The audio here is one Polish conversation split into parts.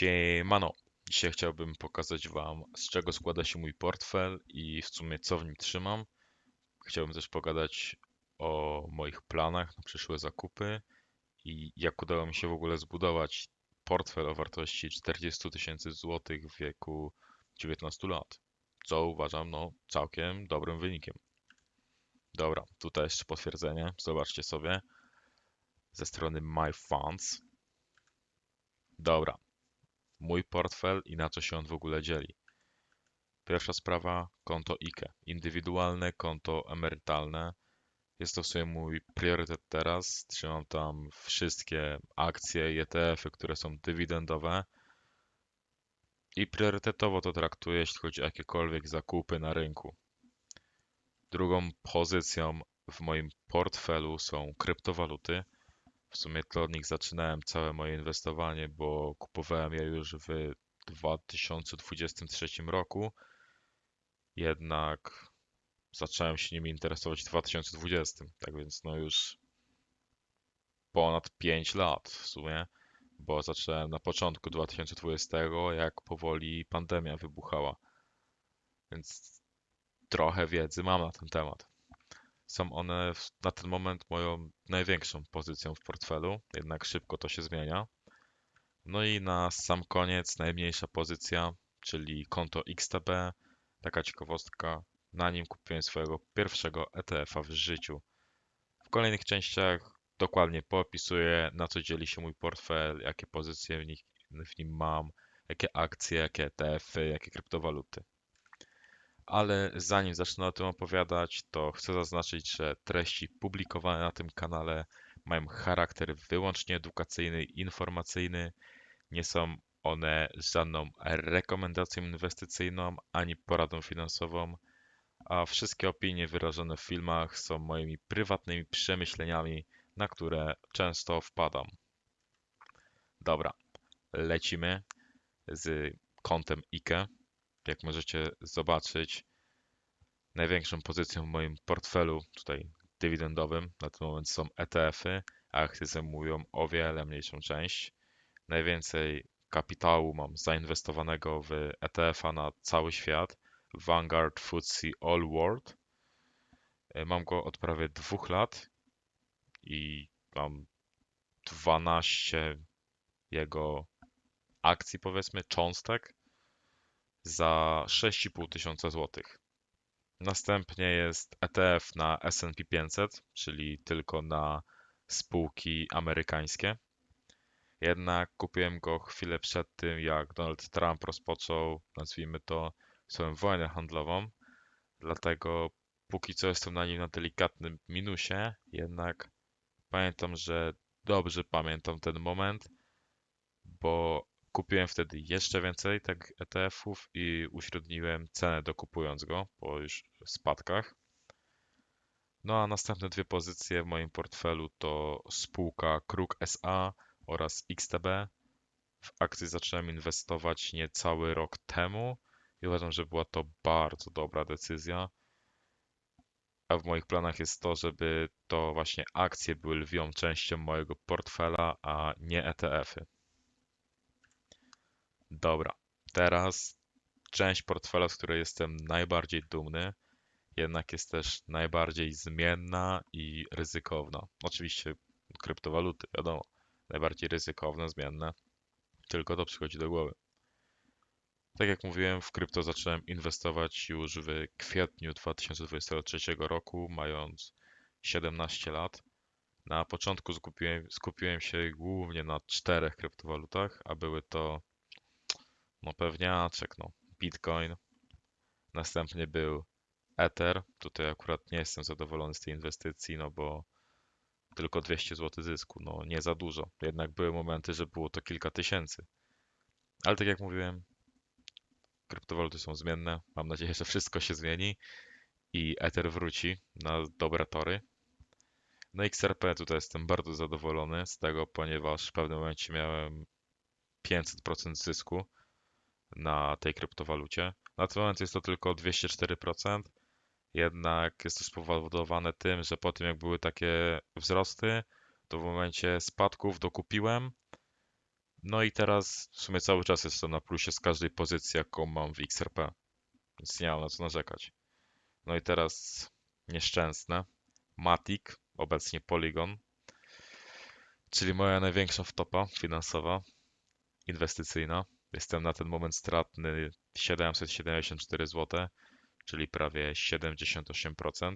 Siemano! Dzisiaj chciałbym pokazać Wam, z czego składa się mój portfel i w sumie co w nim trzymam. Chciałbym też pogadać o moich planach na przyszłe zakupy i jak udało mi się w ogóle zbudować portfel o wartości 40 tysięcy złotych w wieku 19 lat. Co uważam, no, całkiem dobrym wynikiem. Dobra, tutaj jeszcze potwierdzenie. Zobaczcie sobie ze strony My Funds. Dobra, mój portfel i na co się on w ogóle dzieli. Pierwsza sprawa, konto IKE. Indywidualne konto emerytalne. Jest to w sumie mój priorytet teraz. Trzymam tam wszystkie akcje ETF-y, które są dywidendowe. I priorytetowo to traktuję, jeśli chodzi o jakiekolwiek zakupy na rynku. Drugą pozycją w moim portfelu są kryptowaluty. W sumie to od nich zaczynałem całe moje inwestowanie, bo kupowałem je już w 2023 roku. Jednak zacząłem się nimi interesować w 2020. Tak więc no już ponad 5 lat w sumie, bo zacząłem na początku 2020, jak powoli pandemia wybuchała. Więc trochę wiedzy mam na ten temat. Są one na ten moment moją największą pozycją w portfelu, jednak szybko to się zmienia. No i na sam koniec najmniejsza pozycja, czyli konto XTB. Taka ciekawostka, na nim kupiłem swojego pierwszego ETF-a w życiu. W kolejnych częściach dokładnie poopisuję, na co dzieli się mój portfel, jakie pozycje w, nich, w nim mam, jakie akcje, jakie ETF-y, jakie kryptowaluty ale zanim zacznę o tym opowiadać, to chcę zaznaczyć, że treści publikowane na tym kanale mają charakter wyłącznie edukacyjny informacyjny. Nie są one żadną rekomendacją inwestycyjną ani poradą finansową, a wszystkie opinie wyrażone w filmach są moimi prywatnymi przemyśleniami, na które często wpadam. Dobra, lecimy z kątem IKE jak możecie zobaczyć, największą pozycją w moim portfelu tutaj dywidendowym na ten moment są ETF-y, akcje zajmują o wiele mniejszą część. Najwięcej kapitału mam zainwestowanego w ETF-a na cały świat, Vanguard FTSE All World. E, mam go od prawie dwóch lat i mam 12 jego akcji, powiedzmy, cząstek za 6,5 tysiąca złotych. Następnie jest ETF na S&P 500, czyli tylko na spółki amerykańskie. Jednak kupiłem go chwilę przed tym, jak Donald Trump rozpoczął, nazwijmy to, swoją wojnę handlową. Dlatego póki co jestem na nim na delikatnym minusie, jednak pamiętam, że dobrze pamiętam ten moment, bo Kupiłem wtedy jeszcze więcej tak ETF-ów i uśredniłem cenę dokupując go po już spadkach. No a następne dwie pozycje w moim portfelu to spółka Kruk SA oraz XTB. W akcje zacząłem inwestować niecały rok temu i uważam, że była to bardzo dobra decyzja. A w moich planach jest to, żeby to właśnie akcje były lwią częścią mojego portfela, a nie ETF-y. Dobra, teraz część portfela, z której jestem najbardziej dumny, jednak jest też najbardziej zmienna i ryzykowna. Oczywiście kryptowaluty, wiadomo, najbardziej ryzykowne, zmienne, tylko to przychodzi do głowy. Tak jak mówiłem, w krypto zacząłem inwestować już w kwietniu 2023 roku, mając 17 lat. Na początku skupiłem, skupiłem się głównie na czterech kryptowalutach, a były to no pewniaczek, no. Bitcoin. Następnie był Ether. Tutaj akurat nie jestem zadowolony z tej inwestycji, no bo tylko 200 zł zysku, no nie za dużo. Jednak były momenty, że było to kilka tysięcy. Ale tak jak mówiłem, kryptowaluty są zmienne. Mam nadzieję, że wszystko się zmieni i Ether wróci na dobre tory. No XRP tutaj jestem bardzo zadowolony z tego, ponieważ w pewnym momencie miałem 500% zysku na tej kryptowalucie. Na ten moment jest to tylko 204%, jednak jest to spowodowane tym, że po tym jak były takie wzrosty, to w momencie spadków dokupiłem No i teraz w sumie cały czas jestem na plusie z każdej pozycji, jaką mam w XRP, więc nie mam na co narzekać. No i teraz nieszczęsne. Matic, obecnie Polygon, czyli moja największa wtopa finansowa, inwestycyjna. Jestem na ten moment stratny 774 zł, czyli prawie 78%.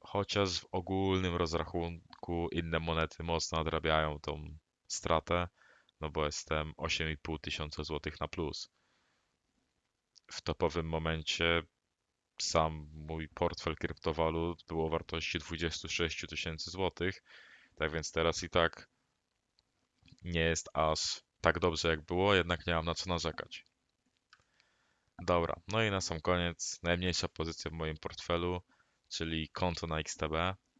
Chociaż w ogólnym rozrachunku inne monety mocno nadrabiają tą stratę, no bo jestem 8,5 tysiąca złotych na plus. W topowym momencie sam mój portfel kryptowalut był o wartości 26 tysięcy złotych, tak więc teraz i tak nie jest aż tak dobrze jak było, jednak nie mam na co narzekać. Dobra, no i na sam koniec najmniejsza pozycja w moim portfelu, czyli konto na XTB.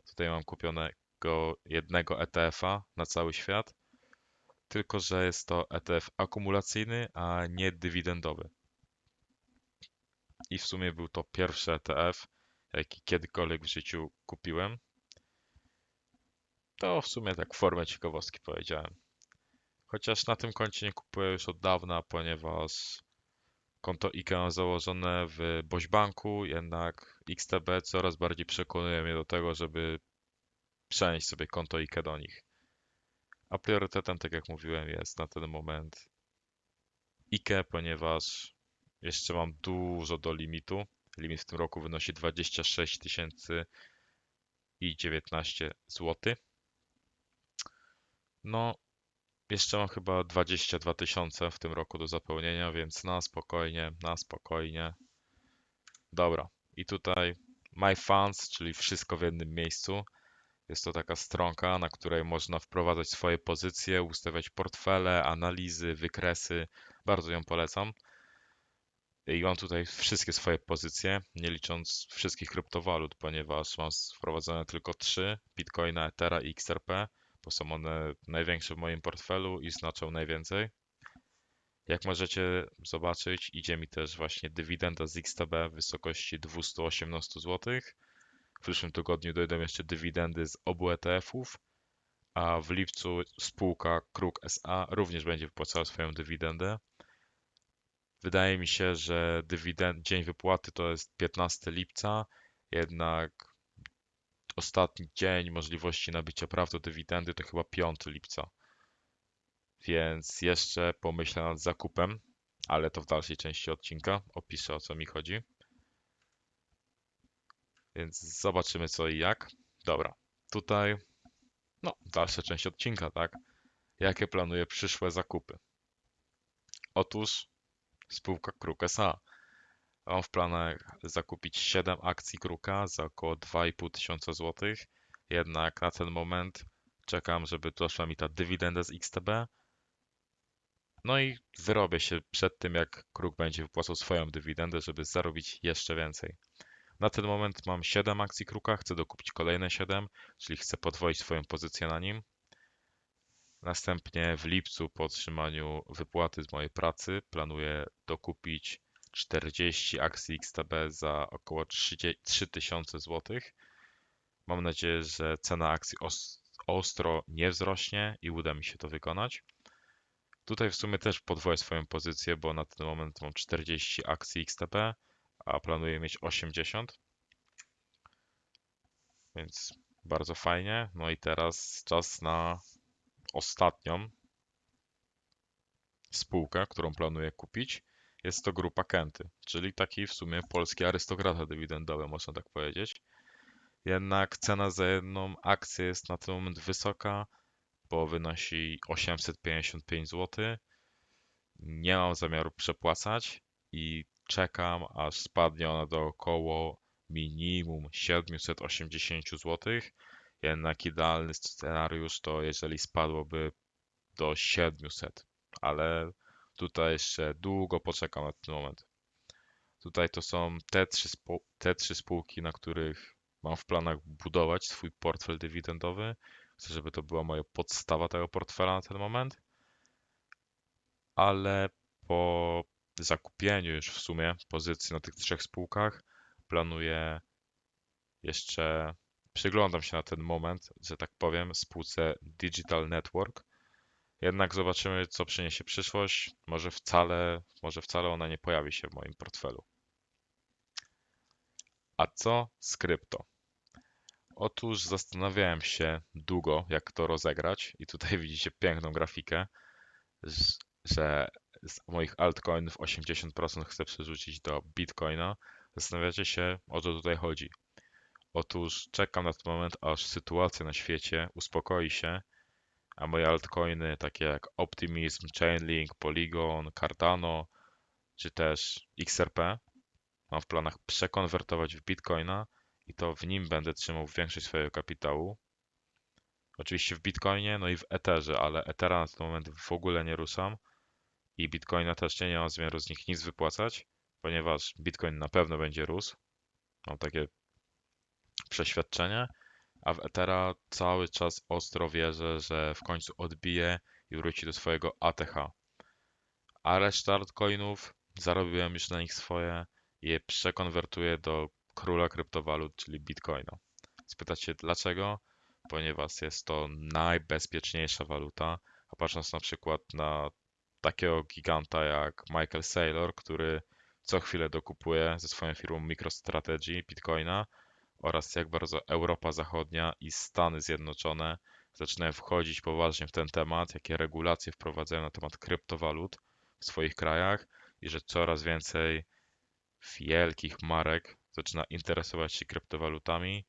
Tutaj mam kupionego jednego ETF-a na cały świat, tylko że jest to ETF akumulacyjny, a nie dywidendowy. I w sumie był to pierwszy ETF, jaki kiedykolwiek w życiu kupiłem. To w sumie tak formę ciekawostki powiedziałem. Chociaż na tym koncie nie kupuję już od dawna, ponieważ konto IKEA mam założone w Bośbanku, jednak XTB coraz bardziej przekonuje mnie do tego, żeby przenieść sobie konto IKEA do nich. A priorytetem, tak jak mówiłem, jest na ten moment IKE, ponieważ jeszcze mam dużo do limitu. Limit w tym roku wynosi 26 tysięcy i 19 zł. No, jeszcze mam chyba 22 tysiące w tym roku do zapełnienia, więc na spokojnie, na spokojnie. Dobra, i tutaj My Funds, czyli wszystko w jednym miejscu. Jest to taka stronka, na której można wprowadzać swoje pozycje, ustawiać portfele, analizy, wykresy. Bardzo ją polecam. I mam tutaj wszystkie swoje pozycje, nie licząc wszystkich kryptowalut, ponieważ mam wprowadzone tylko trzy: Bitcoina, Ethera i XRP, bo są one największe w moim portfelu i znaczą najwięcej. Jak możecie zobaczyć, idzie mi też właśnie dywidenda z XTB w wysokości 218 zł. W przyszłym tygodniu dojdą jeszcze dywidendy z obu ETF-ów, a w lipcu spółka Kruk SA również będzie wypłacała swoją dywidendę. Wydaje mi się, że dywidend, dzień wypłaty to jest 15 lipca, jednak ostatni dzień możliwości nabycia praw do dywidendy to chyba 5 lipca. Więc jeszcze pomyślę nad zakupem, ale to w dalszej części odcinka. Opiszę o co mi chodzi. Więc zobaczymy co i jak. Dobra, tutaj no, dalsza część odcinka, tak? Jakie planuję przyszłe zakupy? Otóż spółka Kruk S.A. Mam w planach zakupić 7 akcji Kruka za około 2,5 tysiąca złotych. Jednak na ten moment czekam, żeby doszła mi ta dywidenda z XTB. No i wyrobię się przed tym, jak Kruk będzie wypłacał swoją dywidendę, żeby zarobić jeszcze więcej. Na ten moment mam 7 akcji Kruka, chcę dokupić kolejne 7, czyli chcę podwoić swoją pozycję na nim. Następnie w lipcu po otrzymaniu wypłaty z mojej pracy planuję dokupić 40 akcji XTB za około 3000 zł. Mam nadzieję, że cena akcji ostro nie wzrośnie i uda mi się to wykonać. Tutaj w sumie też podwoję swoją pozycję, bo na ten moment mam 40 akcji XTB, a planuję mieć 80. Więc bardzo fajnie. No i teraz czas na ostatnią spółkę, którą planuję kupić. Jest to grupa Kenty, czyli taki w sumie polski arystokrata dywidendowy, można tak powiedzieć. Jednak cena za jedną akcję jest na ten moment wysoka, bo wynosi 855 zł. Nie mam zamiaru przepłacać i czekam, aż spadnie ona do około minimum 780 zł. Jednak idealny scenariusz to jeżeli spadłoby do 700, ale tutaj jeszcze długo poczekam na ten moment. Tutaj to są te trzy, te trzy spółki, na których mam w planach budować swój portfel dywidendowy. Chcę, żeby to była moja podstawa tego portfela na ten moment. Ale po zakupieniu już w sumie pozycji na tych trzech spółkach planuję jeszcze przyglądam się na ten moment, że tak powiem, spółce Digital Network. Jednak zobaczymy, co przyniesie przyszłość. Może wcale, może wcale ona nie pojawi się w moim portfelu. A co z krypto? Otóż zastanawiałem się długo, jak to rozegrać, i tutaj widzicie piękną grafikę, że z moich altcoinów 80% chcę przerzucić do Bitcoina. Zastanawiacie się, o co tutaj chodzi. Otóż czekam na ten moment, aż sytuacja na świecie uspokoi się, a moje altcoiny, takie jak Optimism, Chainlink, Polygon, Cardano, czy też XRP, mam w planach przekonwertować w Bitcoina i to w nim będę trzymał większość swojego kapitału. Oczywiście w Bitcoinie, no i w Etherze, ale Ethera na ten moment w ogóle nie ruszam i Bitcoina też nie, mam zamiaru z nich nic wypłacać, ponieważ Bitcoin na pewno będzie rósł. Mam takie przeświadczenie, a w Ethera cały czas ostro wierzę, że w końcu odbije i wróci do swojego ATH. A resztę altcoinów zarobiłem już na nich swoje i je przekonwertuję do króla kryptowalut, czyli Bitcoina. Spytacie dlaczego? Ponieważ jest to najbezpieczniejsza waluta, a patrząc na przykład na takiego giganta jak Michael Saylor, który co chwilę dokupuje ze swoją firmą MicroStrategy Bitcoina oraz jak bardzo Europa Zachodnia i Stany Zjednoczone zaczynają wchodzić poważnie w ten temat, jakie regulacje wprowadzają na temat kryptowalut w swoich krajach i że coraz więcej wielkich marek zaczyna interesować się kryptowalutami,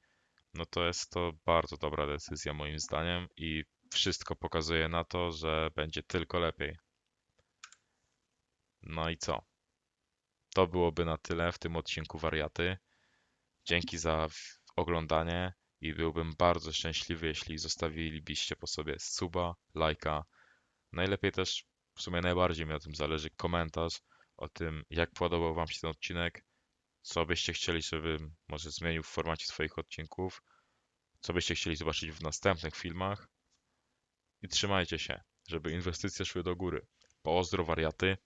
no to jest to bardzo dobra decyzja moim zdaniem i wszystko pokazuje na to, że będzie tylko lepiej. No i co? To byłoby na tyle w tym odcinku wariaty. Dzięki za oglądanie i byłbym bardzo szczęśliwy, jeśli zostawilibyście po sobie suba, lajka. Najlepiej też, w sumie najbardziej mi na tym zależy, komentarz o tym, jak podobał Wam się ten odcinek, co byście chcieli, żebym może zmienił w formacie swoich odcinków, co byście chcieli zobaczyć w następnych filmach. I trzymajcie się, żeby inwestycje szły do góry. Pozdro wariaty.